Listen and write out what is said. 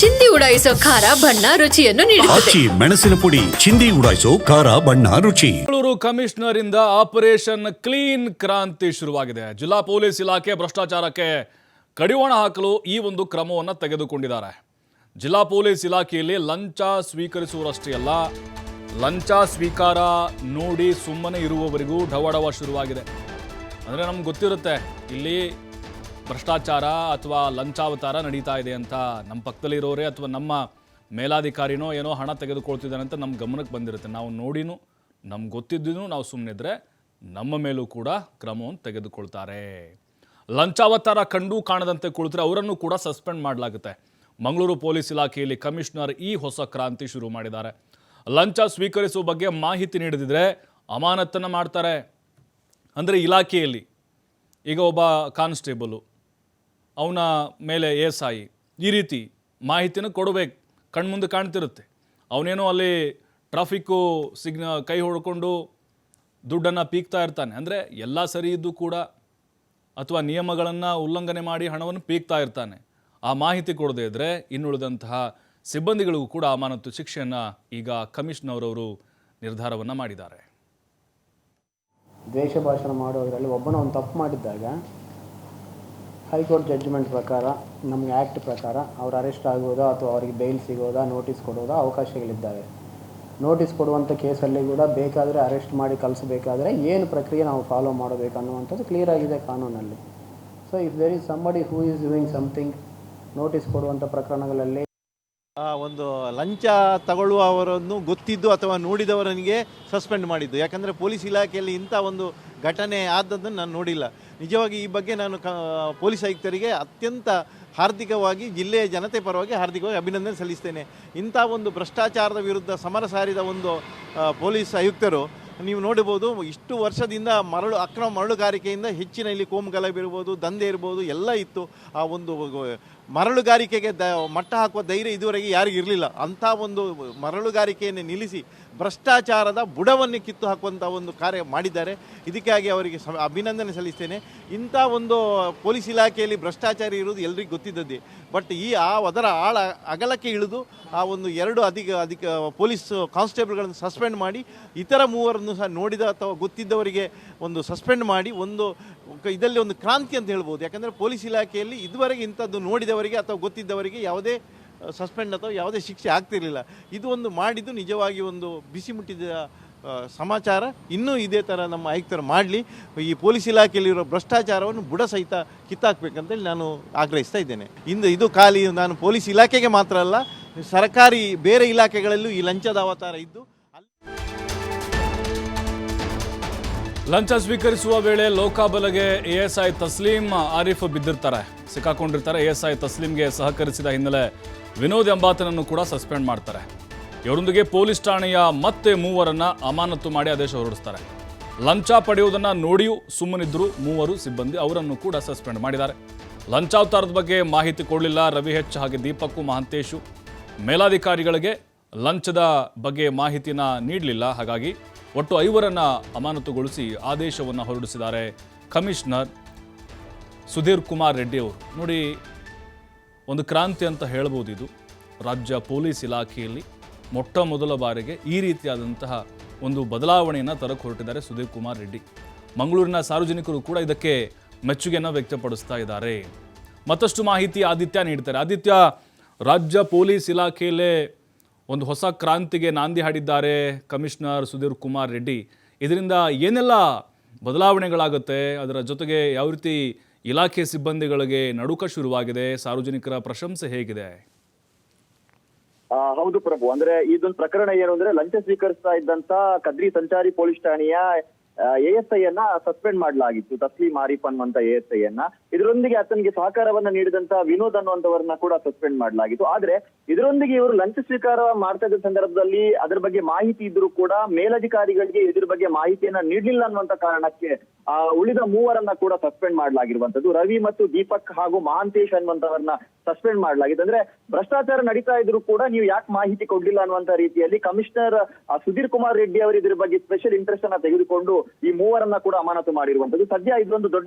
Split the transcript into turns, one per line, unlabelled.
ಚಿಂದಿ ಉಡಾಯಿಸೋ ಖಾರ ಬಣ್ಣ ರುಚಿಯನ್ನು ನೀಡುತ್ತದೆ.
ಆಚಿ ಮೆಣಸಿನ ಪುಡಿ ಚಿಂದಿ ಉಡಾಯಿಸೋ ಖಾರ ಬಣ್ಣ ರುಚಿ.
ಬೆಂಗಳೂರು ಕಮಿಷನರ್ ಇಂದ ಆಪರೇಷನ್ ಕ್ಲೀನ್ ಕ್ರಾಂತಿ ಶುರುವಾಗಿದೆ. ಜಿಲ್ಲಾ ಪೊಲೀಸ್ ಇಲಾಖೆ ಭ್ರಷ್ಟಾಚಾರಕ್ಕೆ ಕಡಿವಾಣ ಹಾಕಲು ಈ ಒಂದು ಕ್ರಮವನ್ನು ತೆಗೆದುಕೊಂಡಿದ್ದಾರೆ. ಜಿಲ್ಲಾ ಪೊಲೀಸ್ ಇಲಾಖೆಯಲ್ಲಿ ಲಂಚ ಸ್ವೀಕರಿಸುವರಷ್ಟೇ ಅಲ್ಲ ಲಂಚ ಸ್ವೀಕಾರ ನೋಡಿ ಸುಮ್ಮನೆ ಇರುವವರಿಗೂ ಢವಢವ ಶುರುವಾಗಿದೆ. ಅಂದರೆ ನಮ್ಗೆ ಗೊತ್ತಿರುತ್ತೆ ಇಲ್ಲಿ ಭ್ರಷ್ಟಾಚಾರ ಅಥವಾ ಲಂಚಾವತಾರ ನಡೀತಾ ಇದೆ ಅಂತ ನಮ್ಮ ಪಕ್ಕದಲ್ಲಿರೋರೇ ಅಥವಾ ನಮ್ಮ ಮೇಲಾಧಿಕಾರಿನೋ ಏನೋ ಹಣ ತೆಗೆದುಕೊಳ್ತಿದ್ದಾರೆ ಅಂತ ನಮ್ಮ ಗಮನಕ್ಕೆ ಬಂದಿರುತ್ತೆ. ನಾವು ನೋಡಿನೂ, ನಮ್ಗೆ ಗೊತ್ತಿದ್ದೂ ನಾವು ಸುಮ್ಮನಿದ್ರೆ ನಮ್ಮ ಮೇಲೂ ಕೂಡ ಕ್ರಮವನ್ನು ತೆಗೆದುಕೊಳ್ತಾರೆ. ಲಂಚಾವತಾರ ಕಂಡು ಕಾಣದಂತೆ ಕುಳಿತರೆ ಅವರನ್ನು ಕೂಡ ಸಸ್ಪೆಂಡ್ ಮಾಡಲಾಗುತ್ತೆ. ಮಂಗಳೂರು ಪೊಲೀಸ್ ಇಲಾಖೆಯಲ್ಲಿ ಕಮಿಷನರ್ ಈ ಹೊಸ ಕ್ರಾಂತಿ ಶುರು ಮಾಡಿದ್ದಾರೆ. ಲಂಚ ಸ್ವೀಕರಿಸುವ ಬಗ್ಗೆ ಮಾಹಿತಿ ನೀಡದಿದ್ರೆ ಅಮಾನತನ್ನು ಮಾಡ್ತಾರೆ. ಅಂದರೆ ಇಲಾಖೆಯಲ್ಲಿ ಈಗ ಒಬ್ಬ ಕಾನ್ಸ್ಟೇಬಲು ಅವನ ಮೇಲೆ ಐ. ಈ ರೀತಿ ಮಾಹಿತಿನ ಕೊಡಬೇಕು. ಕಣ್ಮುಂದೆ ಕಾಣ್ತಿರುತ್ತೆ. ಅವನೇನೋ ಅಲ್ಲಿ ಟ್ರಾಫಿಕ್ಕು ಸಿಗ್ನ ಕೈ ಹೊಡ್ಕೊಂಡು ದುಡ್ಡನ್ನು ಪೀಕ್ತಾ ಇರ್ತಾನೆ. ಅಂದರೆ ಎಲ್ಲ ಸರಿ ಇದ್ದು ಕೂಡ ಅಥವಾ ನಿಯಮಗಳನ್ನು ಉಲ್ಲಂಘನೆ ಮಾಡಿ ಹಣವನ್ನು ಪೀಕ್ತಾ ಇರ್ತಾನೆ. ಆ ಮಾಹಿತಿ ಕೊಡದೇ ಇದ್ದರೆ ಇನ್ನುಳಿದಂತಹ ಸಿಬ್ಬಂದಿಗಳಿಗೂ ಕೂಡ ಅಮಾನತು ಶಿಕ್ಷೆಯನ್ನು ಈಗ ಕಮಿಷನರ್ ಅವರು ನಿರ್ಧಾರವನ್ನು ಮಾಡಿದ್ದಾರೆ.
ದ್ವೇಷ ಭಾಷಣ ಮಾಡೋದರಲ್ಲಿ ಒಬ್ಬನ ಒಂದು ತಪ್ಪು ಮಾಡಿದ್ದಾಗ ಹೈಕೋರ್ಟ್ ಜಡ್ಜ್ಮೆಂಟ್ ಪ್ರಕಾರ, ನಮಗೆ ಆ್ಯಕ್ಟ್ ಪ್ರಕಾರ ಅವ್ರು ಅರೆಸ್ಟ್ ಆಗೋದಾ ಅಥವಾ ಅವರಿಗೆ ಬೇಲ್ ಸಿಗೋದಾ ನೋಟಿಸ್ ಕೊಡೋದಾ ಅವಕಾಶಗಳಿದ್ದಾವೆ. ನೋಟಿಸ್ ಕೊಡುವಂಥ ಕೇಸಲ್ಲಿ ಕೂಡ ಬೇಕಾದರೆ ಅರೆಸ್ಟ್ ಮಾಡಿ ಕಳಿಸಬೇಕಾದ್ರೆ ಏನು ಪ್ರಕ್ರಿಯೆ ನಾವು ಫಾಲೋ ಮಾಡಬೇಕು ಅನ್ನುವಂಥದ್ದು ಕ್ಲಿಯರ್ ಆಗಿದೆ ಕಾನೂನಲ್ಲಿ. So if there is somebody who is doing something notice ಕೊಡುವಂಥ ಪ್ರಕರಣಗಳಲ್ಲಿ
ಒಂದು ಲಂಚ ತಗೊಳ್ಳುವವರನ್ನು ಗೊತ್ತಿದ್ದು ಅಥವಾ ನೋಡಿದವರನಿಗೆ ಸಸ್ಪೆಂಡ್ ಮಾಡಿದ್ದು. ಯಾಕಂದರೆ ಪೊಲೀಸ್ ಇಲಾಖೆಯಲ್ಲಿ ಇಂಥ ಒಂದು ಘಟನೆ ಆದದ್ದನ್ನು ನಾನು ನೋಡಿಲ್ಲ. ನಿಜವಾಗಿ ಈ ಬಗ್ಗೆ ನಾನು ಕ, ಪೊಲೀಸ್ ಆಯುಕ್ತರಿಗೆ ಅತ್ಯಂತ ಹಾರ್ದಿಕವಾಗಿ ಜಿಲ್ಲೆಯ ಜನತೆ ಪರವಾಗಿ ಹಾರ್ದಿಕವಾಗಿ ಅಭಿನಂದನೆ ಸಲ್ಲಿಸ್ತೇನೆ. ಇಂಥ ಒಂದು ಭ್ರಷ್ಟಾಚಾರದ ವಿರುದ್ಧ ಸಮರ ಸಾರಿದ ಒಂದು ಪೊಲೀಸ್ ಆಯುಕ್ತರು, ನೀವು ನೋಡಬಹುದು ಇಷ್ಟು ವರ್ಷದಿಂದ ಮರಳು, ಅಕ್ರಮ ಮರಳುಗಾರಿಕೆಯಿಂದ ಹೆಚ್ಚಿನ ಇಲ್ಲಿ ಕೋಮು ಗಲಭೆ ಇರ್ಬೋದು, ದಂಧೆ ಇರ್ಬೋದು, ಎಲ್ಲ ಇತ್ತು. ಆ ಒಂದು ಮರಳುಗಾರಿಕೆಗೆ ದ ಮಟ್ಟ ಹಾಕುವ ಧೈರ್ಯ ಇದುವರೆಗೆ ಯಾರಿಗೂ ಇರಲಿಲ್ಲ. ಅಂಥ ಒಂದು ಮರಳುಗಾರಿಕೆಯನ್ನು ನಿಲ್ಲಿಸಿ ಭ್ರಷ್ಟಾಚಾರದ ಬುಡವನ್ನು ಕಿತ್ತು ಹಾಕುವಂಥ ಒಂದು ಕಾರ್ಯ ಮಾಡಿದ್ದಾರೆ. ಇದಕ್ಕಾಗಿ ಅವರಿಗೆ ಅಭಿನಂದನೆ ಸಲ್ಲಿಸ್ತೇನೆ. ಇಂಥ ಒಂದು ಪೊಲೀಸ್ ಇಲಾಖೆಯಲ್ಲಿ ಭ್ರಷ್ಟಾಚಾರ ಇರುವುದು ಎಲ್ರಿಗೂ ಗೊತ್ತಿದ್ದದ್ದೇ. ಬಟ್ ಈ ಆ ಅದರ ಆಳ ಅಗಲಕ್ಕೆ ಇಳಿದು ಆ ಒಂದು ಎರಡು ಅಧಿಕ ಅಧಿಕ ಪೊಲೀಸ್ ಕಾನ್ಸ್ಟೇಬಲ್ಗಳನ್ನು ಸಸ್ಪೆಂಡ್ ಮಾಡಿ, ಇತರ ಮೂವರನ್ನು ಸಹ ನೋಡಿದ ಅಥವಾ ಗೊತ್ತಿದ್ದವರಿಗೆ ಒಂದು ಸಸ್ಪೆಂಡ್ ಮಾಡಿ, ಒಂದು ಇದರಲ್ಲಿ ಒಂದು ಕ್ರಾಂತಿ ಅಂತ ಹೇಳ್ಬೋದು. ಯಾಕಂದರೆ ಪೊಲೀಸ್ ಇಲಾಖೆಯಲ್ಲಿ ಇದುವರೆಗೆ ಇಂಥದ್ದು ನೋಡಿದವರಿಗೆ ಅಥವಾ ಗೊತ್ತಿದ್ದವರಿಗೆ ಯಾವುದೇ ಸಸ್ಪೆಂಡ್ ಅಥವಾ ಯಾವುದೇ ಶಿಕ್ಷೆ ಆಗ್ತಿರಲಿಲ್ಲ. ಇದು ಒಂದು ಮಾಡಿದ್ದು ನಿಜವಾಗಿ ಒಂದು ಬಿಸಿ ಮುಟ್ಟಿದ ಸಮಾಚಾರ. ಇನ್ನೂ ಇದೇ ಥರ ನಮ್ಮ ಆಯುಕ್ತರು ಮಾಡಲಿ. ಈ ಪೊಲೀಸ್ ಇಲಾಖೆಯಲ್ಲಿರೋ ಭ್ರಷ್ಟಾಚಾರವನ್ನು ಬುಡ ಸಹಿತ ಕಿತ್ತಾಕ್ಬೇಕಂತೇಳಿ ನಾನು ಆಗ್ರಹಿಸ್ತಾ ಇದ್ದೇನೆ. ಇಂದು ಇದು ಖಾಲಿ, ನಾನು ಪೊಲೀಸ್ ಇಲಾಖೆಗೆ ಮಾತ್ರ ಅಲ್ಲ, ಸರ್ಕಾರಿ ಬೇರೆ ಇಲಾಖೆಗಳಲ್ಲೂ ಈ ಲಂಚದ ಅವತಾರ ಇದ್ದು
ಲಂಚ ಸ್ವೀಕರಿಸುವ ವೇಳೆ ಲೋಕಾಬಲಗೆ ಎಎಸ್ಐ ತಸ್ಲೀಂ ಆರೀಫ್ ಬಿದ್ದಿರ್ತಾರೆ. ಸಿಕ್ಕಾಕೊಂಡಿರ್ತಾರೆ. ಎಎಸ್ಐ ತಸ್ಲೀಂಗೆ ಸಹಕರಿಸಿದ ಹಿನ್ನೆಲೆ ವಿನೋದ್ ಎಂಬಾತನನ್ನು ಕೂಡ ಸಸ್ಪೆಂಡ್ ಮಾಡ್ತಾರೆ. ಇವರೊಂದಿಗೆ ಪೊಲೀಸ್ ಠಾಣೆಯ ಮತ್ತೆ ಮೂವರನ್ನ ಅಮಾನತು ಮಾಡಿ ಆದೇಶ ಹೊರಡಿಸ್ತಾರೆ. ಲಂಚ ಪಡೆಯುವುದನ್ನ ನೋಡಿಯೂ ಸುಮ್ಮನಿದ್ರು ಮೂವರು ಸಿಬ್ಬಂದಿ ಅವರನ್ನು ಕೂಡ ಸಸ್ಪೆಂಡ್ ಮಾಡಿದ್ದಾರೆ. ಲಂಚಾವತಾರದ ಬಗ್ಗೆ ಮಾಹಿತಿ ಕೊಡಲಿಲ್ಲ. ರವಿ ಹೆಚ್ ಹಾಗೆ ದೀಪಕ್ಕು ಮಹಾಂತೇಶು. ಮೇಲಾಧಿಕಾರಿಗಳಿಗೆ ಲಂಚದ ಬಗ್ಗೆ ಮಾಹಿತಿನ ನೀಡಲಿಲ್ಲ. ಹಾಗಾಗಿ ಒಟ್ಟು ಐವರನ್ನ ಅಮಾನತುಗೊಳಿಸಿ ಆದೇಶವನ್ನು ಹೊರಡಿಸಿದ್ದಾರೆ ಕಮಿಷನರ್ ಸುಧೀರ್ ಕುಮಾರ್ ರೆಡ್ಡಿ ಅವರು. ನೋಡಿ, ಒಂದು ಕ್ರಾಂತಿ ಅಂತ ಹೇಳ್ಬೋದು ಇದು ರಾಜ್ಯ ಪೊಲೀಸ್ ಇಲಾಖೆಯಲ್ಲಿ ಮೊಟ್ಟ ಮೊದಲ ಬಾರಿಗೆ ಈ ರೀತಿಯಾದಂತಹ ಒಂದು ಬದಲಾವಣೆಯನ್ನು ತರಕ್ಕೆ ಹೊರಟಿದ್ದಾರೆ ಸುಧೀರ್ ಕುಮಾರ್ ರೆಡ್ಡಿ. ಮಂಗಳೂರಿನ ಸಾರ್ವಜನಿಕರು ಕೂಡ ಇದಕ್ಕೆ ಮೆಚ್ಚುಗೆಯನ್ನು ವ್ಯಕ್ತಪಡಿಸ್ತಾ ಇದ್ದಾರೆ. ಮತ್ತಷ್ಟು ಮಾಹಿತಿ ಆದಿತ್ಯ ನೀಡ್ತಾರೆ. ಆದಿತ್ಯ, ರಾಜ್ಯ ಪೊಲೀಸ್ ಇಲಾಖೆಯಲ್ಲೇ ಒಂದು ಹೊಸ ಕ್ರಾಂತಿಗೆ ನಾಂದಿ ಹಾಡಿದ್ದಾರೆ ಕಮಿಷನರ್ ಸುಧೀರ್ ಕುಮಾರ್ ರೆಡ್ಡಿ. ಇದರಿಂದ ಏನೆಲ್ಲ ಬದಲಾವಣೆಗಳಾಗುತ್ತೆ? ಅದರ ಜೊತೆಗೆ ಯಾವ ರೀತಿ ಇಲಾಖೆ ಸಿಬ್ಬಂದಿಗಳಿಗೆ ನಡುಕ ಶುರುವಾಗಿದೆ? ಸಾರ್ವಜನಿಕರ ಪ್ರಶಂಸೆ ಹೇಗಿದೆ?
ಹೌದು ಪ್ರಭು. ಅಂದ್ರೆ ಇದೊಂದು ಪ್ರಕರಣ ಏನು ಅಂದ್ರೆ ಲಂಚ ಸ್ವೀಕರಿಸ್ತಾ ಇದ್ದಂತ ಕದ್ರಿ ಸಂಚಾರಿ ಪೊಲೀಸ್ ಠಾಣೆಯ ಎಎಸ್ಐ ಅನ್ನ ಸಸ್ಪೆಂಡ್ ಮಾಡಲಾಗಿತ್ತು, ತಸ್ಲಿ ಆರಿಫ್ ಅನ್ನುವಂತ ಎಎಸ್ಐ ಅನ್ನ ಇದರೊಂದಿಗೆ ಆತನಿಗೆ ಸಹಕಾರವನ್ನ ನೀಡಿದಂತ ವಿನೋದ್ ಅನ್ನುವಂತವರನ್ನ ಕೂಡ ಸಸ್ಪೆಂಡ್ ಮಾಡಲಾಗಿತ್ತು. ಆದ್ರೆ ಇದರೊಂದಿಗೆ ಇವರು ಲಂಚ ಸ್ವೀಕಾರ ಮಾಡ್ತಾ ಇದ್ದ ಸಂದರ್ಭದಲ್ಲಿ ಅದರ ಬಗ್ಗೆ ಮಾಹಿತಿ ಇದ್ರೂ ಕೂಡ ಮೇಲಧಿಕಾರಿಗಳಿಗೆ ಇದ್ರ ಬಗ್ಗೆ ಮಾಹಿತಿಯನ್ನ ನೀಡಲಿಲ್ಲ ಅನ್ನುವಂತ ಕಾರಣಕ್ಕೆ ಉಳಿದ ಮೂವರನ್ನ ಕೂಡ ಸಸ್ಪೆಂಡ್ ಮಾಡಲಾಗಿರುವಂತದ್ದು ರವಿ ಮತ್ತು ದೀಪಕ್ ಹಾಗೂ ಮಹಾಂತೇಶ್ ಅನ್ನುವಂತವರನ್ನ ಸಸ್ಪೆಂಡ್ ಮಾಡಲಾಗಿದೆ. ಅಂದ್ರೆ ಭ್ರಷ್ಟಾಚಾರ ನಡೀತಾ ಇದ್ರು ಕೂಡ ನೀವು ಯಾಕೆ ಮಾಹಿತಿ ಕೊಡ್ಲಿಲ್ಲ ಅನ್ನುವಂತ ರೀತಿಯಲ್ಲಿ ಕಮಿಷನರ್ ಸುಧೀರ್ ಕುಮಾರ್ ರೆಡ್ಡಿ ಅವರು ಇದ್ರ ಬಗ್ಗೆ ಸ್ಪೆಷಲ್ ಇಂಟ್ರೆಸ್ಟ್ ಅನ್ನ ತೆಗೆದುಕೊಂಡು ಈ ಮೂವರನ್ನ ಕೂಡ ಅಮಾನತು ಮಾಡಿರುವಂತದ್ದು ಸದ್ಯ ಇದೊಂದು ದೊಡ್ಡ